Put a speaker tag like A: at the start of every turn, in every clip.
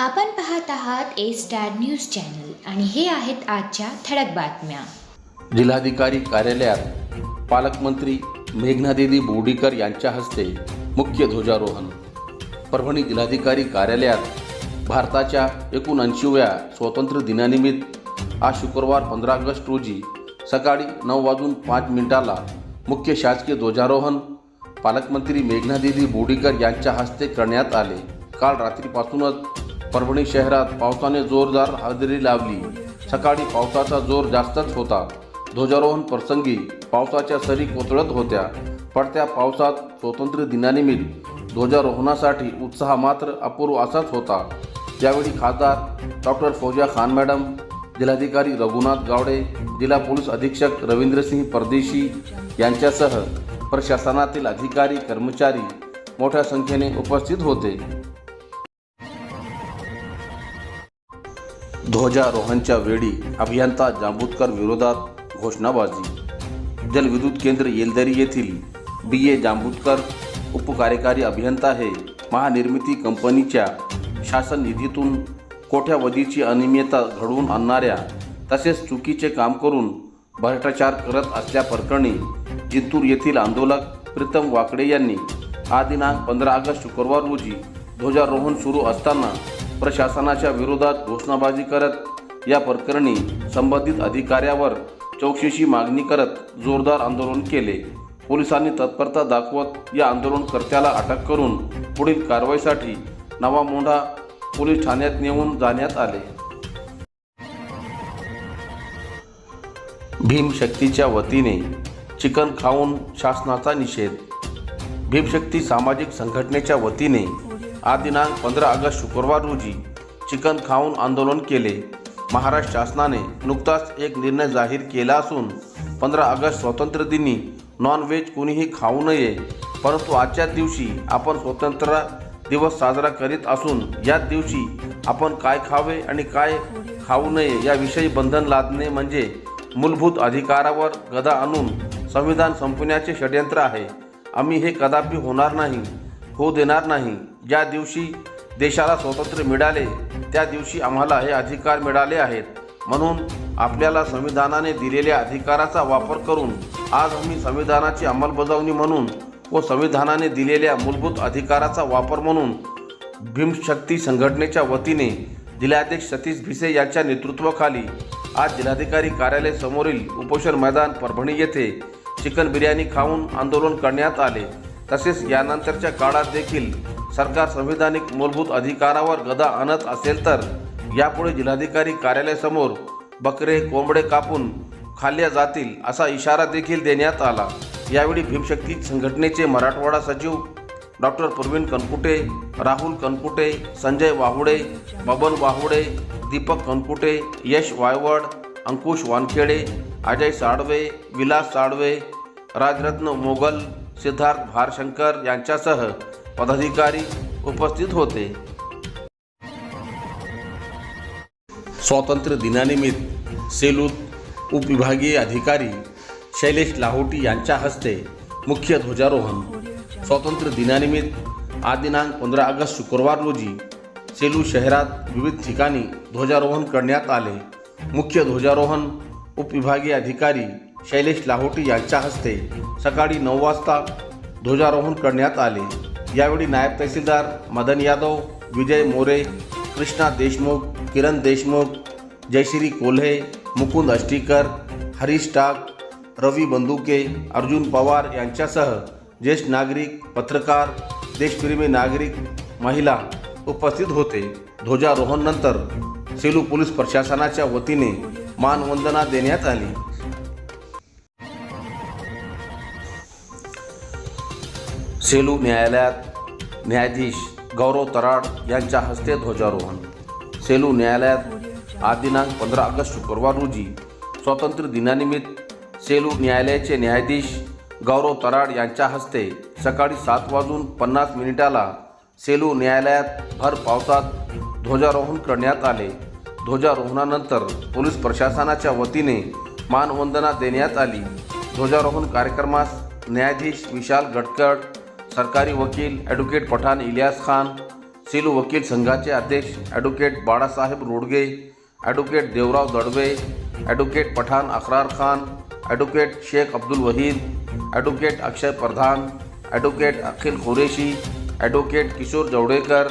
A: आपण पाहत आहात ए स्टार न्यूज चॅनल आणि हे आहेत आजच्या ठळक बातम्या.
B: जिल्हाधिकारी कार्यालयात पालकमंत्री मेघनादेवी बोर्डीकर यांच्या हस्ते मुख्य ध्वजारोहण. परभणी जिल्हाधिकारी कार्यालयात भारताच्या एकोणऐंशीव्या स्वातंत्र्य दिनानिमित्त आज शुक्रवार पंधरा ऑगस्ट रोजी सकाळी नऊ वाजून पाच मिनिटाला मुख्य शासकीय ध्वजारोहण पालकमंत्री मेघनादेवी बोर्डीकर यांच्या हस्ते करण्यात आले. काल रात्रीपासूनच परभणी शहरात पावसाने जोरदार हजेरी लावली. सकाळी पावसाचा जोर जास्तच होता. ध्वजारोहण प्रसंगी पावसाच्या सरी कोसळत होत्या. पडत्या पावसात स्वातंत्र्य दिनानिमित्त ध्वजारोहणासाठी उत्साह मात्र अपूर्व असाच होता. यावेळी खासदार डॉक्टर फौजिया खान मॅडम जिल्हाधिकारी रघुनाथ गावडे जिल्हा पोलीस अधीक्षक रवींद्रसिंह परदेशी यांच्यासह प्रशासनातील अधिकारी कर्मचारी मोठ्या संख्येने उपस्थित होते. ध्वजारोहणच्या वेळी अभियंता जांबूतकर विरोधात घोषणाबाजी. जलविद्युत केंद्र येलदरी येथील बी. ए. जांबुतकर उपकार्यकारी अभियंता हे महानिर्मिती कंपनीच्या शासन निधीतून कोट्यावधीची अनियमितता घडवून आणणाऱ्या तसेच चुकीचे काम करून भ्रष्टाचार करत असल्याप्रकरणी जिंतूर येथील आंदोलक प्रीतम वाकडे यांनी हा दिनांक पंधरा ऑगस्ट शुक्रवार रोजी ध्वजारोहण सुरू असताना प्रशासनाच्या विरोधात घोषणाबाजी करत या प्रकरणी संबंधित अधिकाऱ्यावर चौकशीची मागणी करत जोरदार आंदोलन केले. पोलिसांनी तत्परता दाखवत या आंदोलनकर्त्याला अटक करून पुढील कारवाईसाठी नवा मोंढा पोलीस ठाण्यात नेऊन जाण्यात आले. भीमशक्तीच्या वतीने चिकन खाऊन शासनाचा निषेध. भीमशक्ती सामाजिक संघटनेच्या वतीने आज दिनांक पंधरा ऑगस्ट शुक्रवार रोजी चिकन खाऊन आंदोलन केले. महाराष्ट्र शासनाने नुकताच एक निर्णय जाहीर केला असून पंधरा ऑगस्ट स्वातंत्र्य दिनी नॉनव्हेज कोणीही खाऊ नये परंतु आजच्या दिवशी आपण स्वतंत्र दिवस साजरा करीत असून याच दिवशी आपण काय खावे आणि काय खाऊ नये याविषयी बंधन लादणे म्हणजे मूलभूत अधिकारावर गदा आणून संविधान संपवण्याचे षडयंत्र आहे. आम्ही हे कदापि होणार नाही. होऊ देणार नाही. ज्या दिवशी देशाला स्वातंत्र्य मिळाले त्या दिवशी आम्हाला हे अधिकार मिळाले आहेत. म्हणून आपल्याला संविधानाने दिलेल्या अधिकाराचा वापर करून आज आम्ही संविधानाची अंमलबजावणी म्हणून व संविधानाने दिलेल्या मूलभूत अधिकाराचा वापर म्हणून भीमशक्ती संघटनेच्या वतीने जिल्हाध्यक्ष सतीश भिसे यांच्या नेतृत्वाखाली आज जिल्हाधिकारी कार्यालय समोरील उपोषण मैदान परभणी येथे चिकन बिर्याणी खाऊन आंदोलन करण्यात आले. तसेच यानंतरच्या काळात देखील सरकार संविधानिक मूलभूत अधिकारावर गदा आणत असेल तर यापुढे जिल्हाधिकारी कार्यालयासमोर बकरे कोंबडे कापून खाल्ल्या जातील असा इशारा देखील देण्यात आला. यावेळी भीमशक्ती संघटनेचे मराठवाडा सचिव डॉक्टर प्रवीण कनकुटे राहुल कनकुटे संजय वाहुडे बबन वाहुडे दीपक कनकुटे यश वायवड अंकुश वानखेडे अजय साडवे विलास साडवे राजरत्न मोगल सिद्धार्थ भारशंकर यांच्यासह पदाधिकारी उपस्थित होते. स्वातंत्र्य दिनानिमित्त सेलूत उपविभागीय अधिकारी शैलेश लाहोटी यांच्या हस्ते मुख्य ध्वजारोहण. स्वातंत्र्य दिनानिमित्त आज दिनांक पंधरा ऑगस्ट शुक्रवार रोजी सेलू शहरात विविध ठिकाणी ध्वजारोहण करण्यात आले. मुख्य ध्वजारोहण उपविभागीय अधिकारी शैलेश लाहोटी यांच्या हस्ते सकाळी नऊ वाजता ध्वजारोहण करण्यात आले. यावेळी नायब तहसीलदार मदन यादव विजय मोरे कृष्णा देशमुख किरण देशमुख जयश्री कोल्हे मुकुंद अष्टीकर हरीश टाक रवी बंदुके अर्जुन पवार यांच्यासह ज्येष्ठ नागरिक पत्रकार देशप्रेमी नागरिक महिला उपस्थित होते. ध्वजारोहणनंतर सेलू पोलीस प्रशासनाच्या वतीने मानवंदना देण्यात आली. सेलू न्यायालयात न्यायाधीश गौरव तराड यांच्या हस्ते ध्वजारोहण. सेलू न्यायालयात आज दिनांक पंधरा ऑगस्ट शुक्रवार रोजी स्वातंत्र्य दिनानिमित्त सेलू न्यायालयाचे न्यायाधीश गौरव तराड यांच्या हस्ते सकाळी सात वाजून पन्नास मिनिटाला सेलू न्यायालयात भर पावसात ध्वजारोहण करण्यात आले. ध्वजारोहणानंतर पोलीस प्रशासनाच्या वतीने मानवंदना देण्यात आली. ध्वजारोहण कार्यक्रमास न्यायाधीश विशाल गडकड सरकारी वकील ॲडव्होकेट पठाण इलियास खान, सेलू वकील संघाचे अध्यक्ष advocate Balasaheb Rodge advocate Devrao Dadve advocate Pathan Akrar Khan advocate Shaikh Abdul Wahid advocate Akshay Pradhan advocate Akhil Qureshi advocate Kishor Javdekar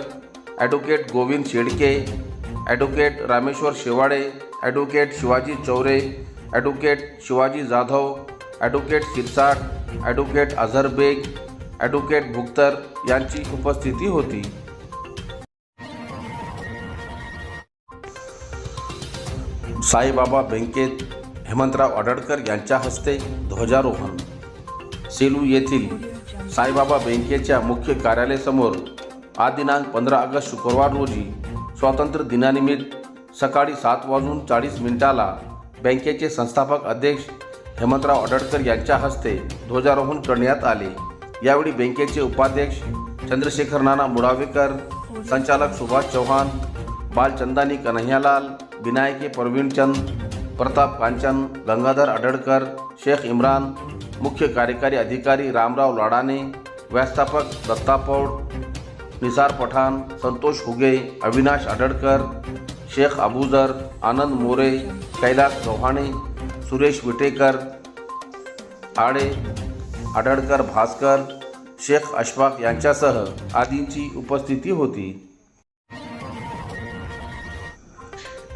B: advocate Govind Shedke advocate Rameshwar Shevade advocate Shivaji Choure advocate Shivaji Jadhav advocate Shirsat advocate Azhar Baig advocate Bhuktar यांची उपस्थिती होती. साईबाबा बँकेत हेमंतराव आडडकर यांच्या हस्ते ध्वजारोहण. सेलू येथील साईबाबा बँकेच्या मुख्य कार्यालयासमोर आज दिनांक पंधरा ऑगस्ट शुक्रवार रोजी स्वातंत्र्य दिनानिमित्त सकाळी सात वाजून चाळीस मिनिटाला बँकेचे संस्थापक अध्यक्ष हेमंतराव आडडकर यांच्या हस्ते ध्वजारोहण करण्यात आले. यावेळी बँकेचे उपाध्यक्ष चंद्रशेखर नाना मुडावेकर संचालक सुभाष चव्हाण बालचंदानी कन्हैयालाल विनायके प्रवीणचंद प्रताप कांचन गंगाधर आडळकर शेख इम्रान मुख्य कार्यकारी अधिकारी रामराव लाडाने व्यवस्थापक दत्ता पौड निसार पठाण संतोष हुगे अविनाश आडळकर शेख अबूजर आनंद मोरे कैलास चव्हाणे सुरेश विटेकर आडे आडळकर भास्कर शेख अशफाक यांच्यासह आदींची उपस्थिती होती.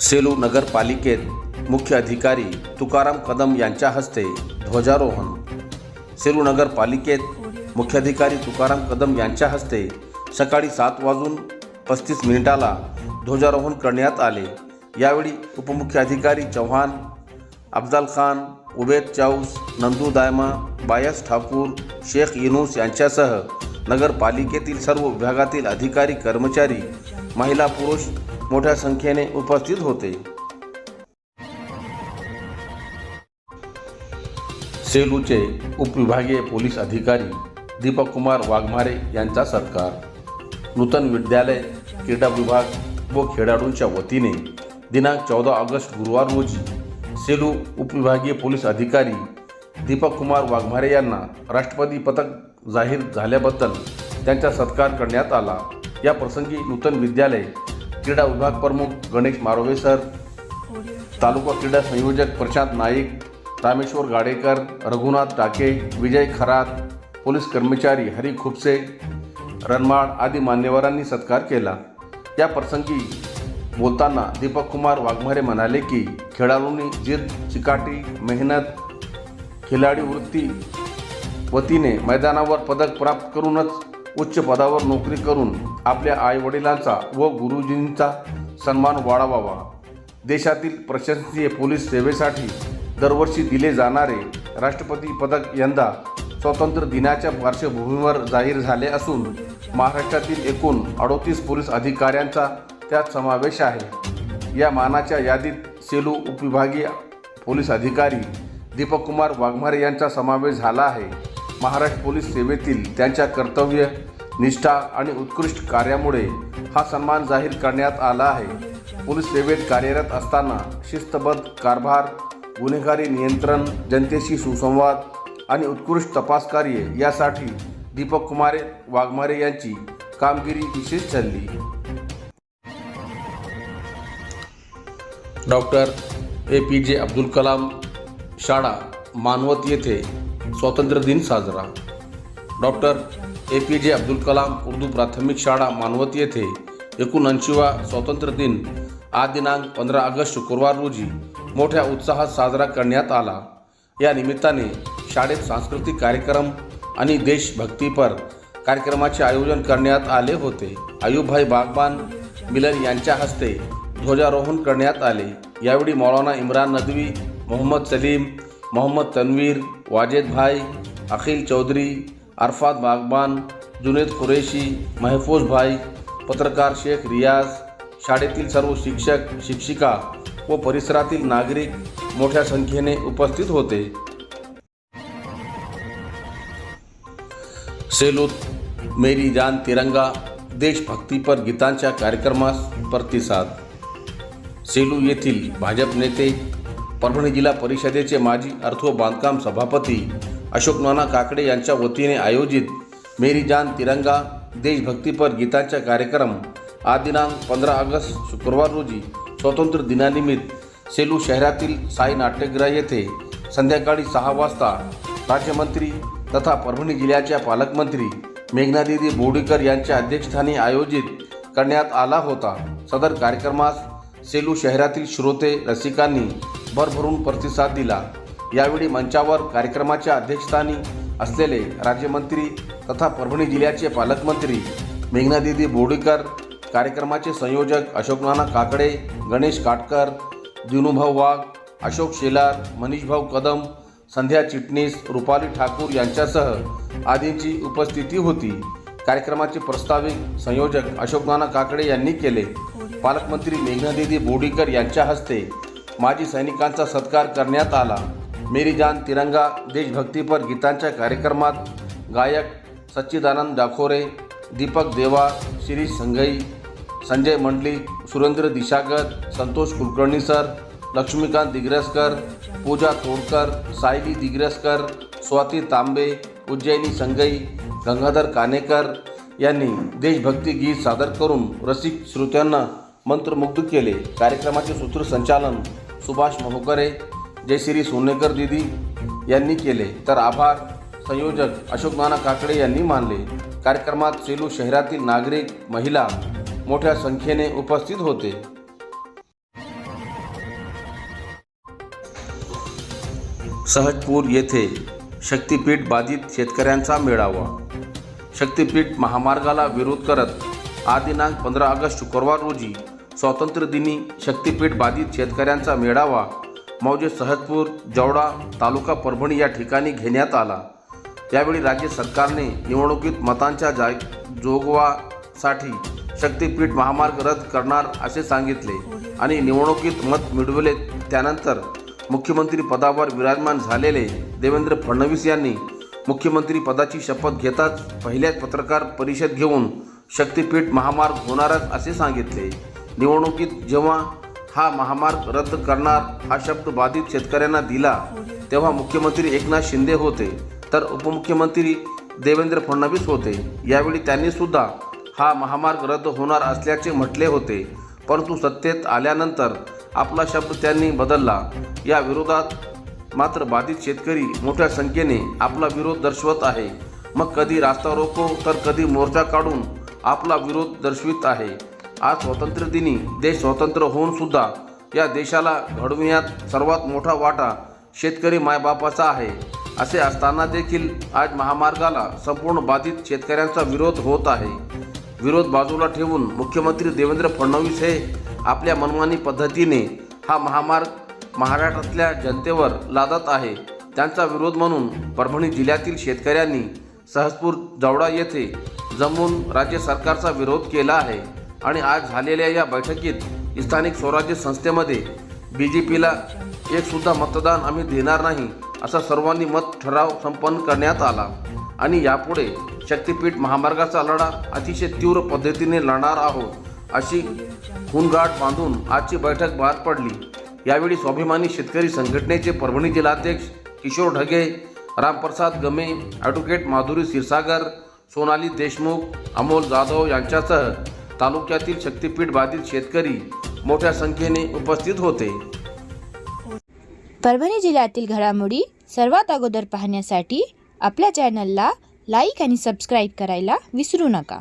B: सेलू नगरपालिकेत मुख्य अधिकारी तुकाराम कदम यांच्या हस्ते ध्वजारोहण. सेलू नगरपालिकेत मुख्याधिकारी तुकाराम कदम यांच्या हस्ते सकाळी सात वाजून पस्तीस मिनिटाला ध्वजारोहण करण्यात आले. यावेळी उपमुख्य अधिकारी चव्हाण अफजल खान उबेद चाऊस नंदू दायमा बायस ठाकूर शेख युनूस यांच्यासह नगरपालिकेतील सर्व विभागातील अधिकारी कर्मचारी महिला पुरुष मोठ्या संख्येने उपस्थित होते. सेलूचे उपविभागीय पोलीस अधिकारी दीपक कुमार वाघमारे यांचा सत्कार. नूतन विद्यालय क्रीडा विभाग व खेळाडूंच्या वतीने दिनांक चौदा ऑगस्ट गुरुवार रोजी सेलू उपविभागीय पोलीस अधिकारी दीपक कुमार वाघमारे यांना राष्ट्रपती पदक जाहीर झाल्याबद्दल त्यांचा सत्कार करण्यात आला. या प्रसंगी नूतन विद्यालय क्रीडा विभाग प्रमुख गणेश मारोवे सर तालुका क्रीडा संयोजक प्रशांत नाईक रामेश्वर गाडेकर रघुनाथ टाके विजय खरात पोलीस कर्मचारी हरी खुपसे रणमाळ आदी मान्यवरांनी सत्कार केला. या प्रसंगी बोलताना दीपक कुमार वाघमारे म्हणाले की खेळाडूंनी जिद चिकाटी मेहनत खिलाडी वृत्ती वतीने मैदानावर पदक प्राप्त करूनच उच्च पदावर नोकरी करून आपल्या आईवडिलांचा व गुरुजींचा सन्मान वाढवावा. देशातील प्रशंसनीय पोलीस सेवेसाठी दरवर्षी दिले जाणारे राष्ट्रपती पदक यंदा स्वातंत्र्य दिनाच्या पार्श्वभूमीवर जाहीर झाले असून महाराष्ट्रातील एकूण अडोतीस पोलीस अधिकाऱ्यांचा त्यात समावेश आहे. या मानाच्या यादीत सेलू उपविभागीय पोलीस अधिकारी दीपक कुमार वाघमारे यांचा समावेश झाला आहे. महाराष्ट्र पोलीस सेवेतील त्यांच्या कर्तव्य निष्ठा आणि उत्कृष्ट कार्यामुळे हा सन्मान जाहीर करण्यात आला आहे. पोलीस सेवेत कार्यरत असताना शिस्तबद्ध कारभार गुन्हेगारी नियंत्रण जनतेशी सुसंवाद आणि उत्कृष्ट तपास कार्य यासाठी दीपक कुमारे वाघमारे यांची कामगिरी विशेष ठरली डॉक्टर ए पी जे अब्दुल कलाम शाळा मानवत येथे स्वातंत्र्य दिन साजरा. डॉक्टर ए पी जे अब्दुल कलाम उर्दू प्राथमिक शाळा मानवत येथे एकोणऐंशीवा स्वातंत्र्य दिन आज दिनांक पंधरा ऑगस्ट शुक्रवार रोजी मोठ्या उत्साहात साजरा करण्यात आला. या निमित्ताने शाळेत सांस्कृतिक कार्यक्रम आणि देशभक्तीपर कार्यक्रमाचे आयोजन करण्यात आले होते. आयुभाई बागबान मिलन यांच्या हस्ते ध्वजारोहण करण्यात आले. यावेळी मौलाना इम्रान नदवी मोहम्मद सलीम मोहम्मद तन्वीर वाजेद भाई अखिल चौधरी अरफात बागबान जुनेद कुरेशी महफूज भाई पत्रकार शेख रियाज शाळेतील सर्व शिक्षक शिक्षिका व परिसरातील नागरिक मोठ्या संख्येने उपस्थित होते. सेलूत मेरी जान तिरंगा देशभक्तीपर गीतांच्या कार्यक्रमास प्रतिसाद सेलू येथील भाजप नेते परभणी जिल्हा परिषदेचे माजी अर्थ व बांधकाम सभापती अशोक नाना काकडे यांच्या वतीने आयोजित मेरी जान तिरंगा देशभक्तीपर गीतांचा कार्यक्रम आज दिनांक पंधरा ऑगस्ट शुक्रवार रोजी स्वातंत्र्य दिनानिमित्त सेलू शहरातील साई नाट्यगृह येथे संध्याकाळी सहा वाजता राज्यमंत्री तथा परभणी जिल्ह्याच्या पालकमंत्री मेघनादिदी बोर्डीकर यांच्या अध्यक्षस्थानी आयोजित करण्यात आला होता. सदर कार्यक्रमास सेलू शहरातील श्रोते रसिकांनी भरभरून प्रतिसाद दिला. यावेळी मंचावर कार्यक्रमाच्या अध्यक्षस्थानी असलेले राज्यमंत्री तथा परभणी जिल्ह्याचे पालकमंत्री मेघनादिदी बोर्डीकर कार्यक्रमाचे संयोजक अशोक नाना काकडे गणेश काटकर दिनुभाऊ वाघ अशोक शेलार मनीषभाऊ कदम संध्या चिटणीस रुपाली ठाकूर यांच्यासह आदींची उपस्थिती होती. कार्यक्रमाचे प्रस्ताविक संयोजक अशोक नाना काकडे यांनी केले. पालकमंत्री मेघनादेवी बोर्डीकर यांच्या हस्ते माजी सैनिकांचा सत्कार करण्यात आला. मेरी जान तिरंगा देशभक्तीपर गीतांच्या कार्यक्रमात गायक सच्चिदानंद डाखोरे दीपक देवा शिरीष संघई संजय मंडली सुरेंद्र दिशागत संतोष कुलकर्णी सर लक्ष्मीकांत दिग्रसकर पूजा तोडकर सायली दिग्रसकर स्वाती तांबे उज्जैनी संगई गंगाधर कानेकर यांनी देशभक्ती गीत सादर करून रसिक श्रोत्यांना मंत्रमुग्ध केले. कार्यक्रमाचे सूत्रसंचालन सुभाष मोहकरे जयश्री सोनेकर दिदी यांनी केले. तर आभार. संयोजक अशोक नाना काकडे यांनी मानले. कार्यक्रमात सेलू शहरातील नागरिक महिला मोठ्या संख्येने उपस्थित होते. सहजपूर येथे शक्तीपीठ बाधित शेतकऱ्यांचा मेळावा. शक्तीपीठ महामार्गाला विरोध करत आज दिनांक पंधरा ऑगस्ट शुक्रवार रोजी स्वातंत्र्यदिनी शक्तीपीठ बाधित शेतकऱ्यांचा मेळावा मौजे सहजपूर जवडा तालुका परभणी या ठिकाणी घेण्यात आला. यावेळी राज्य सरकारने निवडणुकीत मतांच्या जाय जोगवासाठी शक्तीपीठ महामार्ग रद्द करणार असे सांगितले आणि निवडणुकीत मत मिळवले. त्यानंतर मुख्यमंत्री पदावर विराजमान झालेले देवेंद्र फडणवीस यांनी मुख्यमंत्री पदाची शपथ घेताच पहिल्याच पत्रकार परिषद घेऊन शक्तीपीठ महामार्ग होणारच असे सांगितले. निवडणुकीत जेव्हा हा महामार्ग रद्द करणार हा शब्द बाधित शेतकऱ्यांना दिला तेव्हा मुख्यमंत्री एकनाथ शिंदे होते तर उपमुख्यमंत्री देवेंद्र फडणवीस होते. यावेळी त्यांनी सुद्धा हा महामार्ग रद्द होणार असल्याचे म्हटले होते. परंतु सत्तेत आल्यानंतर आपला शब्द त्यांनी बदलला. या विरोधात मात्र बाधित शेतकरी मोठ्या संख्येने आपला विरोध दर्शवत आहे. मग कधी रास्ता रोको तर कधी मोर्चा काढून आपला विरोध दर्शवित आहे. आज स्वातंत्र्यदिनी देश स्वतंत्र होऊन सुद्धा या देशाला घडविण्यात सर्वात मोठा वाटा शेतकरी मायबापाचा आहे. असे असताना देखील आज महामार्गाला संपूर्ण बाधित शेतकऱ्यांचा विरोध होत आहे. विरोध बाजूला ठेवून मुख्यमंत्री देवेंद्र फडणवीस हे आपल्या मनमानी पद्धतीने हा महामार्ग महाराष्ट्रातल्या जनतेवर लादत आहे. त्यांचा विरोध म्हणून परभणी जिल्ह्यातील शेतकऱ्यांनी सहजपूर जवडा येथे जमून राज्य सरकारचा विरोध केला आहे. आणि आज झालेल्या या बैठकीत स्थानिक स्वराज्य संस्थेमध्ये बी जे पीला एकसुद्धा मतदान आम्ही देणार नाही असा सर्वांनी मत ठराव संपन्न करण्यात आला. आणि यापुढे शक्तीपीठ महामार्गाचा लढा अतिशय तीव्र पद्धतीने लढणार आहोत अशी खूनगाठ बांधून आजची बैठक पार पडली. यावेळी स्वाभिमानी शेतकरी संघटनेचे परभणी जिल्हाध्यक्ष किशोर ढगे रामप्रसाद गमे ॲडव्होकेट माधुरी क्षीरसागर सोनाली देशमुख अमोल जाधव यांच्यासह तालुक्यातील शक्तीपीठ बाधित शेतकरी मोठ्या संख्येने उपस्थित होते.
C: परभणी जिल्ह्यातील घडामोडी सर्वात अगोदर पाहण्यासाठी आपल्या चॅनलला लाईक आणि सबस्क्राईब करायला विसरू नका.